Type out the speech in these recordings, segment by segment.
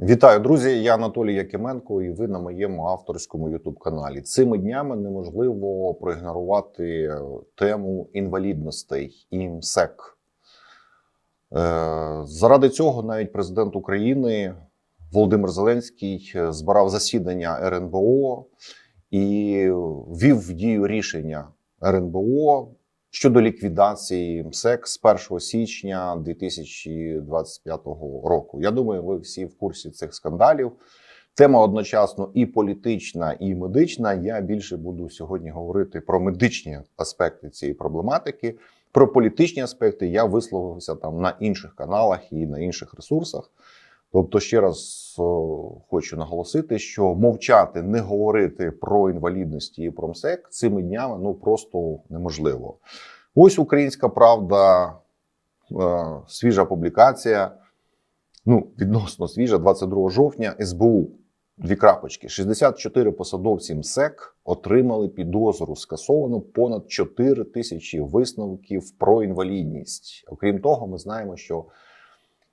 Вітаю, друзі! Я Анатолій Якименко, і ви на моєму авторському youtube каналі. Цими днями неможливо проігнорувати тему інвалідностей і МСЕК. Е, Заради цього навіть президент України Володимир Зеленський збирав засідання РНБО і ввів в дію рішення РНБО щодо ліквідації МСЕК з 1 січня 2025 року. Я думаю, ви всі в курсі цих скандалів. Тема одночасно і політична, і медична. Я більше буду сьогодні говорити про медичні аспекти цієї проблематики. Про політичні аспекти я висловився там на інших каналах і на інших ресурсах. Тобто, ще раз хочу наголосити, що мовчати, не говорити про інвалідності і про МСЕК цими днями ну просто неможливо. Ось українська правда, е, свіжа публікація. Ну, відносно свіжа, 22 жовтня, СБУ. Дві крапочки. 64 посадовці МСЕК отримали підозру. Скасовано понад 4 тисячі висновків про інвалідність. Окрім того, ми знаємо, що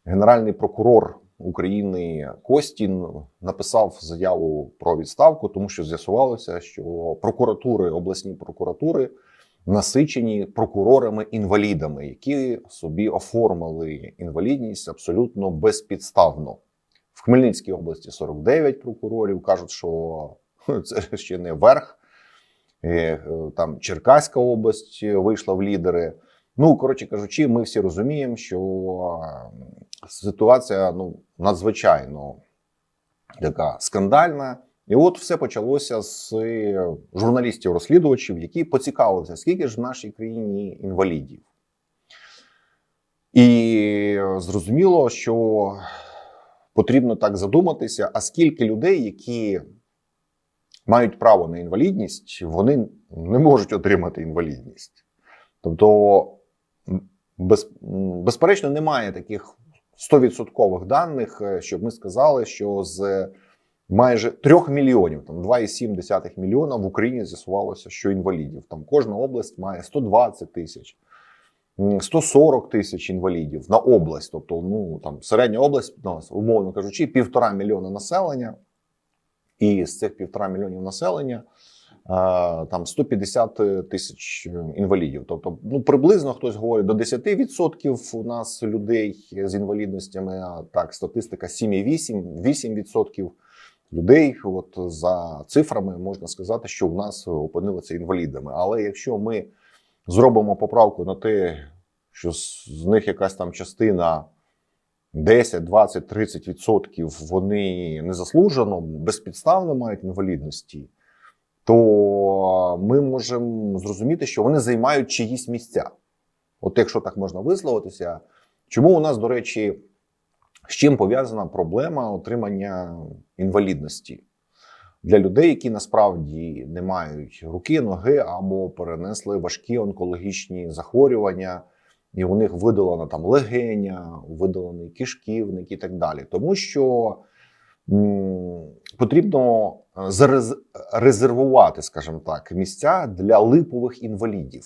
генеральний прокурор України Костін написав заяву про відставку, тому що з'ясувалося, що прокуратури, обласні прокуратури насичені прокурорами-інвалідами, які собі оформили інвалідність абсолютно безпідставно. В Хмельницькій області 49 прокурорів кажуть, що це ще не верх. Е, е, Там Черкаська область вийшла в лідери. Ну, коротше кажучи, ми всі розуміємо, що ситуація ну, надзвичайно така скандальна. І от все почалося з журналістів-розслідувачів, які поцікавилися, скільки ж в нашій країні інвалідів. І зрозуміло, що потрібно так задуматися, а скільки людей, які мають право на інвалідність, вони не можуть отримати інвалідність. Тобто, без, безперечно, немає таких 100% даних, е, щоб ми сказали, що з майже 3 мільйонів, там 2,7 мільйона в Україні з'ясувалося, що інвалідів. Там кожна область має 120 тисяч. 140 тисяч інвалідів на область, тобто ну там середня область, ну, умовно кажучи, півтора мільйона населення, і з цих півтора мільйонів населення там 150 тисяч інвалідів. Тобто, ну приблизно хтось говорить до 10% у нас людей з інвалідностями. А так, статистика 7,8, 8% людей. От за цифрами можна сказати, що в нас опинилися інвалідами. Але якщо ми зробимо поправку на те, що з них якась там частина 10, 20, 30 відсотків вони незаслужено, безпідставно мають інвалідності, то ми можемо зрозуміти, що вони займають чиїсь місця. От якщо так можна висловитися, чому у нас, до речі, з чим пов'язана проблема отримання інвалідності для людей, які насправді не мають руки, ноги або перенесли важкі онкологічні захворювання, і у них видалена там легеня, видалений кишківник і так далі. Тому що потрібно зарез- резервувати, скажімо так, місця для липових інвалідів.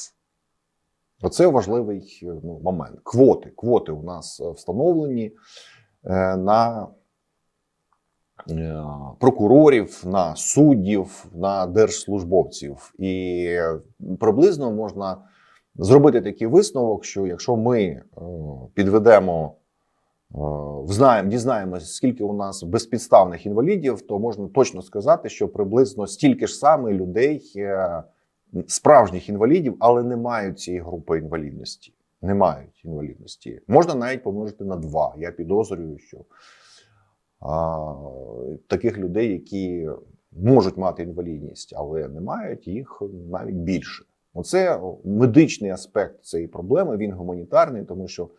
Оце важливий ну, момент. Квоти. Квоти у нас е, встановлені е, на е, прокурорів, на суддів, на держслужбовців. І е, приблизно можна зробити такий висновок, що якщо ми е, підведемо, е, взнаємо, дізнаємося, скільки у нас безпідставних інвалідів, то можна точно сказати, що приблизно стільки ж саме людей, е, справжніх інвалідів, але не мають цієї групи інвалідності. Не мають інвалідності. Можна навіть помножити на два. Я підозрюю, що а, таких людей, які можуть мати інвалідність, але не мають, їх навіть більше. Оце медичний аспект цієї проблеми. Він гуманітарний, тому що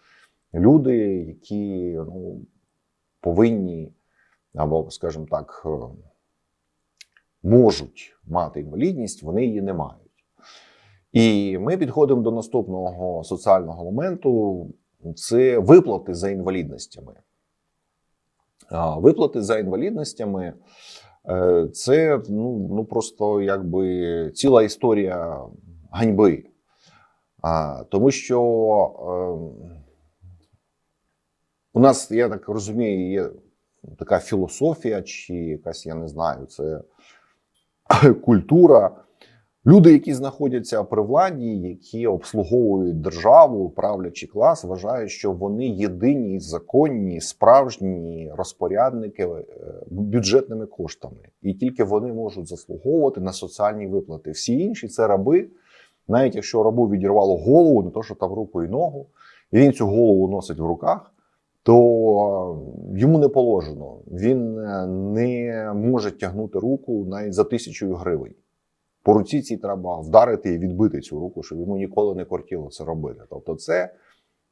люди, які ну, повинні, або, скажімо так, е, можуть мати інвалідність, вони її не мають. І ми підходимо до наступного соціального моменту: це виплати за інвалідностями. Виплати за інвалідностями е, це ну, ну просто якби ціла історія ганьби. Тому що е, у нас, я так розумію, є така філософія, чи якась, я не знаю, це культура. Люди, які знаходяться при владі, які обслуговують державу, правлячий клас, вважають, що вони єдині законні, справжні розпорядники е, бюджетними коштами, і тільки вони можуть заслуговувати на соціальні виплати. Всі інші це раби. Навіть якщо рабу відірвало голову, не то що там руку і ногу, і він цю голову носить в руках, то е, йому не положено. Він е, не може тягнути руку навіть за тисячу гривень. По руці цій треба вдарити і відбити цю руку, щоб йому ніколи не кортіло це робити. Тобто, це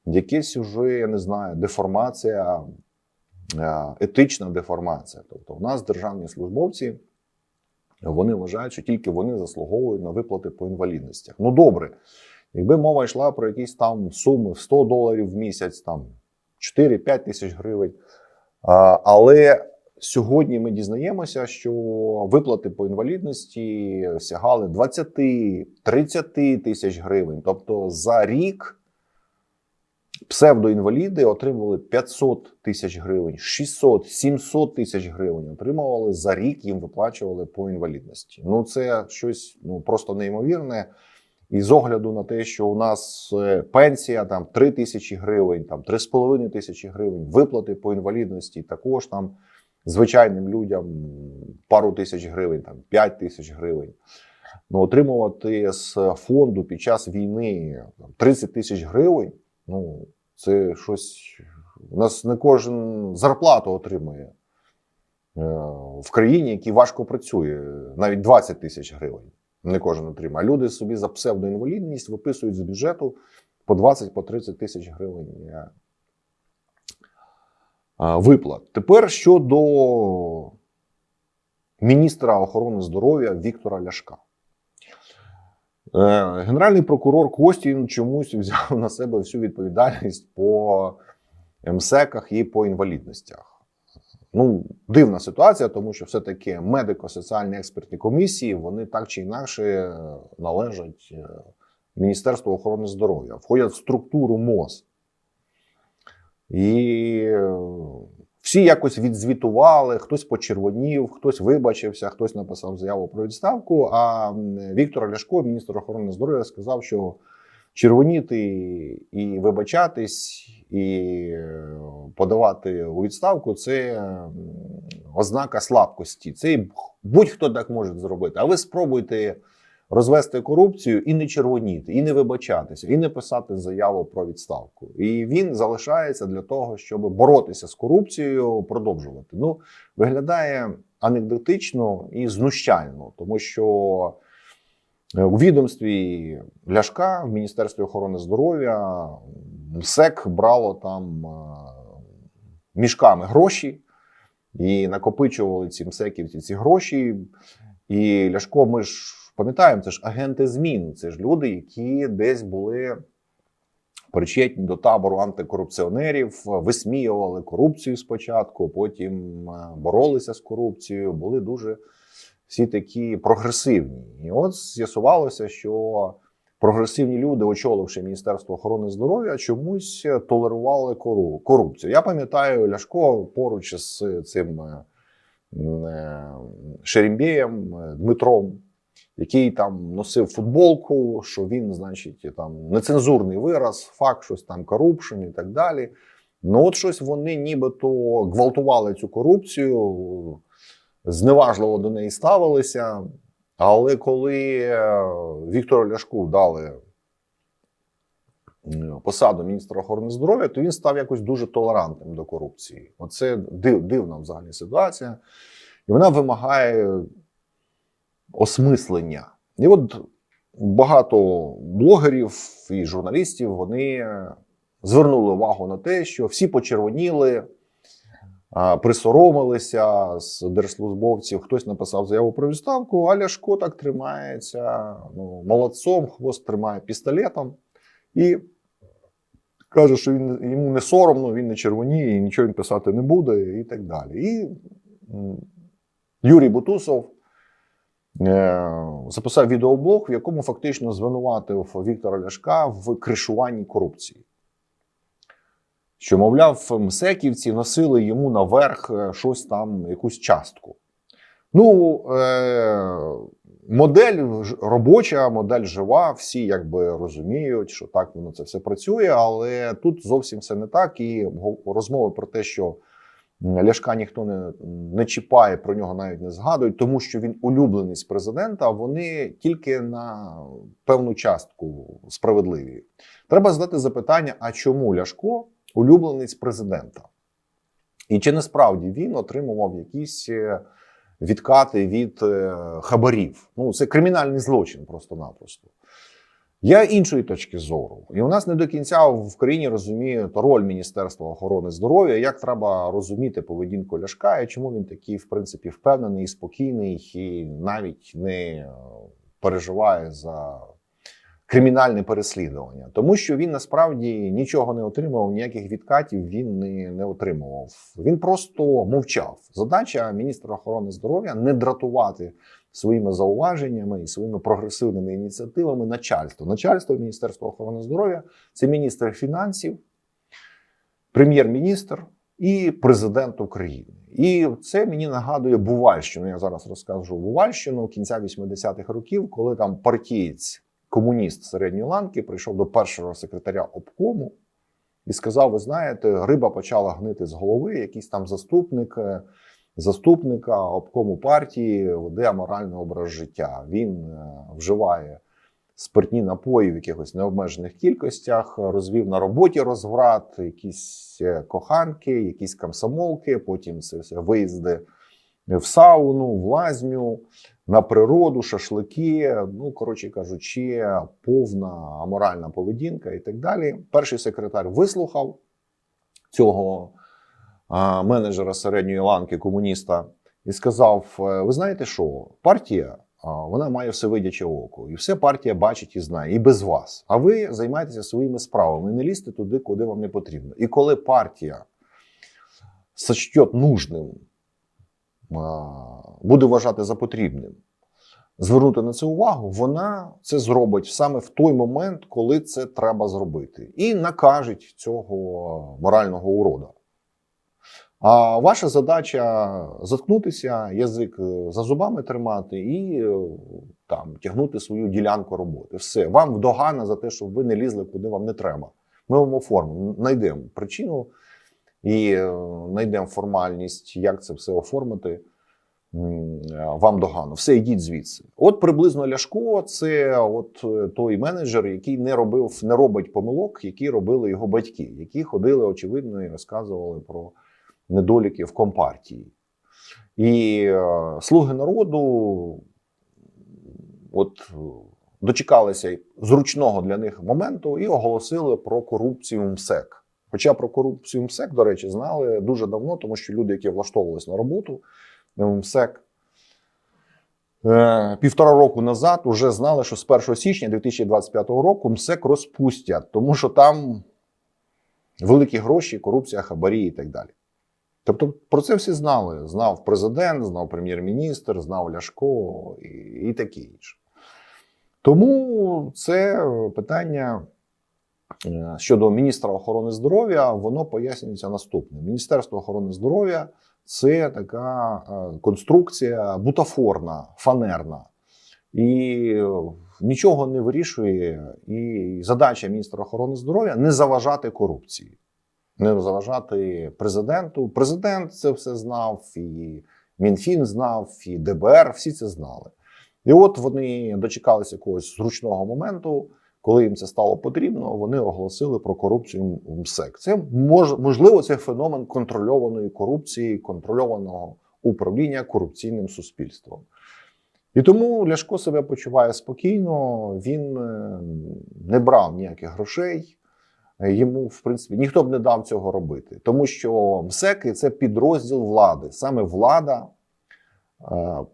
якась уже, я не знаю, деформація, е, етична деформація. Тобто, в нас державні службовці. Вони вважають, що тільки вони заслуговують на виплати по інвалідностях. Ну добре, якби мова йшла про якісь там суми в 100 доларів в місяць, там 4-5 тисяч гривень. Але сьогодні ми дізнаємося, що виплати по інвалідності сягали 20-30 тисяч гривень. Тобто за рік псевдоінваліди отримували 500 тисяч гривень, 600, 700 тисяч гривень отримували за рік, їм виплачували по інвалідності. Ну це щось ну просто неймовірне. І з огляду на те, що у нас е, пенсія там 3 тисячі гривень, там 3,5 тисячі гривень, виплати по інвалідності, також там звичайним людям пару тисяч гривень, там 5 тисяч гривень. Ну, отримувати з фонду під час війни там, 30 тисяч гривень. Ну, це щось. У нас не кожен зарплату отримує е, в країні, який важко працює, навіть 20 тисяч гривень. Не кожен отримає. Люди собі за псевдоінвалідність виписують з бюджету по 20 по 30 тисяч гривень е, е, виплат. Тепер щодо міністра охорони здоров'я Віктора Ляшка. Е, Генеральний прокурор Костін чомусь взяв на себе всю відповідальність по МСЕКах і по інвалідностях. Ну, дивна ситуація, тому що все-таки медико-соціальні експертні комісії вони так чи інакше належать е, Міністерству охорони здоров'я, входять в структуру МОЗ. І е, всі якось відзвітували, хтось почервонів, хтось вибачився, хтось написав заяву про відставку. А Віктор Ляшко, міністр охорони здоров'я, сказав, що червоніти і вибачатись, і е, подавати у відставку це ознака слабкості. Це будь-хто так може зробити. А ви спробуйте розвести корупцію і не червоніти, і не вибачатися, і не писати заяву про відставку. І він залишається для того, щоб боротися з корупцією, продовжувати. Ну виглядає анекдотично і знущально, тому що. Е, У відомстві Ляшка в Міністерстві охорони здоров'я МСЕК брало там е, мішками гроші і накопичували ці МСЕКівці ці гроші. І Ляшко, ми ж пам'ятаємо, це ж агенти змін, це ж люди, які десь були причетні до табору антикорупціонерів, висміювали корупцію спочатку, потім е, боролися з корупцією, були дуже всі такі прогресивні. І от з'ясувалося, що прогресивні люди, очоливши Міністерство охорони здоров'я, чомусь толерували кору- корупцію. Я пам'ятаю Ляшко поруч з цим е, е, Шерімбєєм е, Дмитром, який там носив футболку, що він, значить, там нецензурний вираз, факт, щось там корупшн і так далі. Ну, от щось вони нібито гвалтували цю корупцію, зневажливо до неї ставилися. Але коли е, Віктору Ляшку дали е, посаду міністра охорони здоров'я, то він став якось дуже толерантним до корупції. Оце див, дивна взагалі ситуація. І вона вимагає осмислення. І от багато блогерів і журналістів вони звернули увагу на те, що всі почервоніли, присоромилися з держслужбовців. Хтось написав заяву про відставку, а Ляшко так тримається ну, молодцом, хвост тримає пістолетом і каже, що він йому не соромно, він не червоніє, і нічого він писати не буде, і так далі. І Юрій Бутусов е, записав відеоблог, в якому фактично звинуватив Віктора Ляшка в кришуванні корупції. Що, мовляв, мсеківці носили йому наверх е, щось там, якусь частку. Ну, е, модель робоча, модель жива, всі якби розуміють, що так воно це все працює, але тут зовсім все не так. І розмови про те, що Ляшка ніхто не, не чіпає, про нього навіть не згадують, тому що він улюбленець президента, вони тільки на певну частку справедливі. Треба задати запитання: а чому Ляшко улюбленець президента? І чи насправді він отримував якісь е, відкати від е, хабарів? Ну, це кримінальний злочин просто-напросто. Я іншої точки зору, і у нас не до кінця в країні розуміють роль Міністерства охорони здоров'я, як треба розуміти поведінку Ляшка, і чому він такий, в принципі, впевнений, спокійний і навіть не е, переживає за кримінальне переслідування, тому що він насправді нічого не отримав, ніяких відкатів він не, не отримував. Він просто мовчав. Задача міністра охорони здоров'я не дратувати своїми зауваженнями і своїми прогресивними ініціативами начальство. Начальство Міністерства охорони здоров'я це міністр фінансів, прем'єр-міністр і президент України. І це мені нагадує Бувальщину. Я зараз розкажу Бувальщину кінця 80-х років, коли там партієць, комуніст середньої ланки прийшов до першого секретаря обкому і сказав: Ви знаєте, риба почала гнити з голови, якийсь там заступник. е, Заступника обкому партії веде аморальний образ життя. Він е, вживає спиртні напої в якихось необмежених кількостях, розвів на роботі розврат, якісь е, коханки, якісь комсомолки, потім це все виїзди в сауну, в лазню, на природу, шашлики. Ну, коротше кажучи, повна аморальна поведінка і так далі. Перший секретар вислухав цього а, менеджера середньої ланки комуніста і сказав: «Е, Ви знаєте що, партія вона має всевидяче око, і все партія бачить і знає, і без вас. А ви займаєтеся своїми справами, не лізьте туди, куди вам не потрібно. І коли партія сочтет нужним, буде вважати за потрібним. Звернути на це увагу, вона це зробить саме в той момент, коли це треба зробити, і накажуть цього морального урода. А ваша задача заткнутися, язик е, за зубами тримати і е, там тягнути свою ділянку роботи. Все, вам вдогана за те, щоб ви не лізли, куди вам не треба. Ми вам оформимо, знайдемо причину і е, знайдемо формальність, як це все оформити. е, Вам догано, все йдіть звідси. От приблизно Ляшко, це от е, той менеджер, який не робив, не робить помилок, які робили його батьки, які ходили очевидно і розказували про недоліки в компартії. І е, слуги народу от дочекалися зручного для них моменту і оголосили про корупцію МСЕК. Хоча про корупцію МСЕК, до речі, знали дуже давно, тому що люди, які влаштовувалися на роботу в МСЕК, е, півтора року назад вже знали, що з 1 січня 2025 року МСЕК розпустять, тому що там великі гроші, корупція, хабарі і так далі. Тобто про це всі знали. Знав президент, знав прем'єр-міністр, знав Ляшко і, і таке інше. Тому це питання е, щодо міністра охорони здоров'я, воно пояснюється наступним. Міністерство охорони здоров'я це така е, конструкція бутафорна, фанерна. І е, нічого не вирішує. І задача міністра охорони здоров'я не заважати корупції не заважати президенту. Президент це все знав, і Мінфін знав, і ДБР, всі це знали. І от вони дочекалися якогось зручного моменту, коли їм це стало потрібно, вони оголосили про корупцію в МСЕК. Це мож, можливо, це феномен контрольованої корупції, контрольованого управління корупційним суспільством. І тому Ляшко себе почуває спокійно, він е, не брав ніяких грошей. Йому, в принципі, ніхто б не дав цього робити, тому що МСЕКи це підрозділ влади. Саме влада е,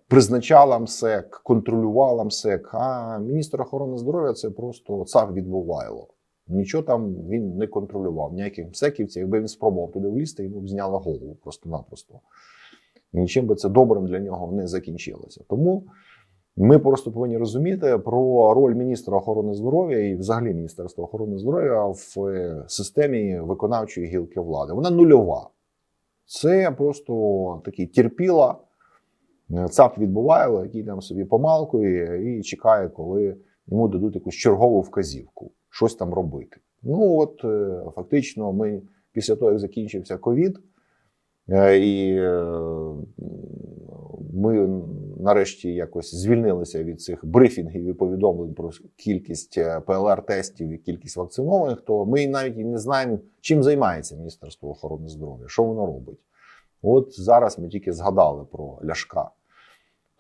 призначала МСЕК, контролювала МСЕК. А міністр охорони здоров'я це просто цар відбувайло. Нічого там він не контролював, ніяких МСЕКівців. Якби він спробував туди влізти, йому б зняла голову просто-напросто. І нічим би це добрим для нього не закінчилося. Тому Ми просто повинні розуміти про роль міністра охорони здоров'я і взагалі Міністерства охорони здоров'я в е, системі виконавчої гілки влади. Вона нульова. Це просто такий терпіла, цап відбуває, який там собі помалкує і чекає, коли йому дадуть якусь чергову вказівку, щось там робити. Ну от е, фактично, ми після того, як закінчився ковід, е, і е, ми нарешті якось звільнилися від цих брифінгів і повідомлень про кількість е, ПЛР-тестів і кількість вакцинованих, то ми навіть і не знаємо, чим займається Міністерство охорони здоров'я, що воно робить. От зараз ми тільки згадали про Ляшка.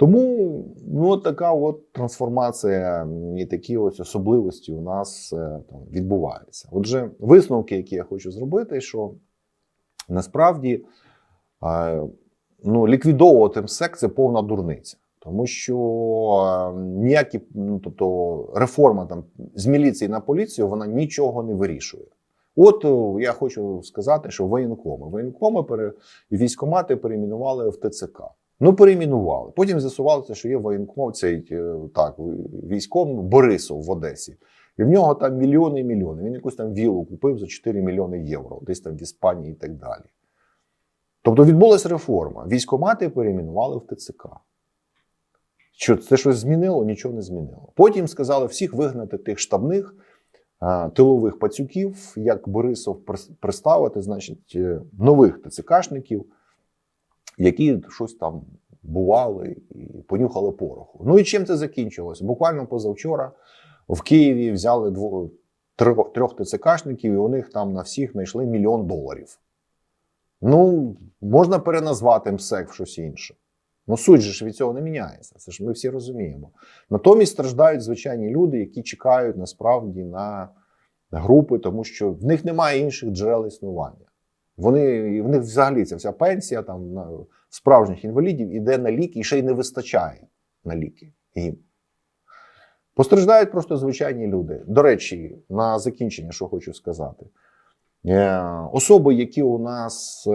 Тому ну, така от трансформація і такі ось особливості у нас е, там відбуваються. Отже, висновки, які я хочу зробити, що насправді ну, ліквідовувати МСЕК це повна дурниця. Тому що е, ніякі, ну, тобто реформа там з міліції на поліцію вона нічого не вирішує. От е, я хочу сказати, що воєнкоми. Воєнкоми пере... військомати перейменували в ТЦК. Ну, перейменували. Потім з'ясувалося, що є воєнком, цей е, так, військом Борисов в Одесі. І в нього там мільйони і мільйони. Він якусь там вілу купив за 4 мільйони євро, десь там в Іспанії і так далі. Тобто відбулася реформа. Військомати перейменували в ТЦК. Що це щось змінило? Нічого не змінило. Потім сказали всіх вигнати тих штабних а, тилових пацюків, як Борисов прис- представити, значить, е, нових ТЦКшників, які щось там бували і понюхали пороху. Ну і чим це закінчилось? Буквально позавчора в Києві взяли дво, трьох, трьох ТЦКшників, і у них там на всіх знайшли мільйон доларів. Ну, можна переназвати МСЕК в щось інше. Ну, суть же ж від цього не міняється. Це ж ми всі розуміємо. Натомість страждають звичайні люди, які чекають насправді на групи, тому що в них немає інших джерел існування. Вони в них взагалі ця вся пенсія там на справжніх інвалідів іде на ліки і ще й не вистачає на ліки їм. Постраждають просто звичайні люди. До речі, на закінчення, що хочу сказати. Е, Особи, які у нас е,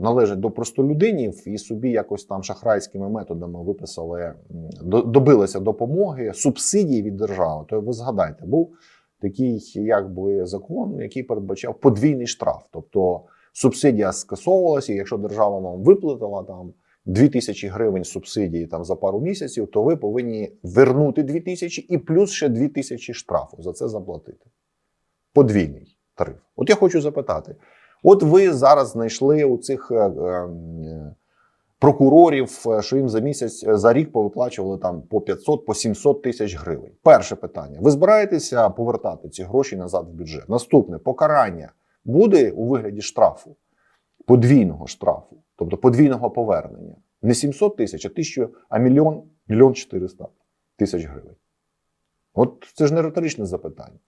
належать до простолюдинів і собі якось там шахрайськими методами виписали, добилися допомоги, субсидії від держави, то ви згадайте, був такий якби закон, який передбачав подвійний штраф. Тобто субсидія скасовувалася, і якщо держава вам виплатила там 2 тисячі гривень субсидії там за пару місяців, то ви повинні вернути 2 тисячі і плюс ще 2 тисячі штрафу за це заплатити. Подвійний тариф. От я хочу запитати: от ви зараз знайшли у цих е, е, прокурорів, е, що їм за місяць е, за рік повиплачували там по 500, по 700 тисяч гривень. Перше питання: ви збираєтеся повертати ці гроші назад в бюджет? Наступне покарання буде у вигляді штрафу, подвійного штрафу, тобто подвійного повернення. Не 700 тисяч, а 1000, а мільйон, мільйон 400 тисяч гривень. От це ж не риторичне запитання.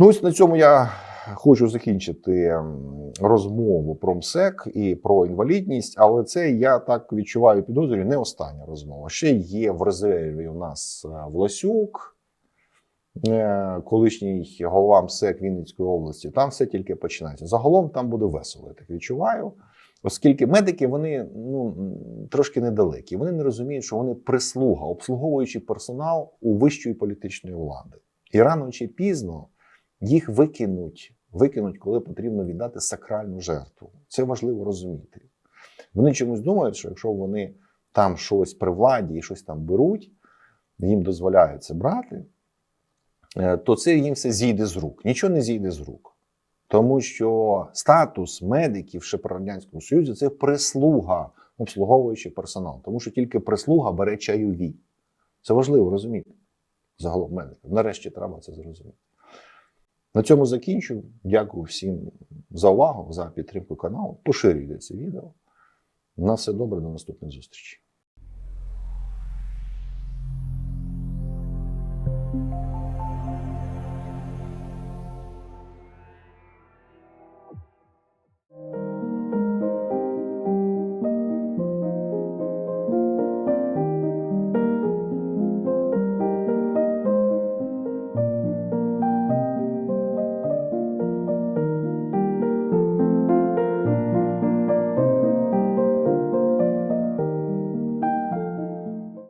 Ну, ось на цьому я хочу закінчити розмову про МСЕК і про інвалідність, але це я так відчуваю підозрюю, не остання розмова. Ще є в резерві у нас е, Власюк, е, колишній голова МСЕК Вінницької області. Там все тільки починається. Загалом там буде весело, я так відчуваю. Оскільки медики вони ну трошки недалекі, вони не розуміють, що вони прислуга, обслуговуючий персонал у вищої політичної влади. І рано чи пізно їх викинуть, викинуть, коли потрібно віддати сакральну жертву. Це важливо розуміти. Вони чомусь думають, що якщо вони там щось при владі і щось там беруть, їм дозволяють це брати, е, то це їм все зійде з рук. Нічого не зійде з рук. Тому що статус медиків ще при Радянському Союзі це прислуга, обслуговуючий персонал. Тому що тільки прислуга бере чайові. Це важливо розуміти. Загалом медиків. Нарешті треба це зрозуміти. На цьому закінчу. Дякую всім за увагу, за підтримку каналу. Поширюйте це відео. На все добре, до наступних зустрічей.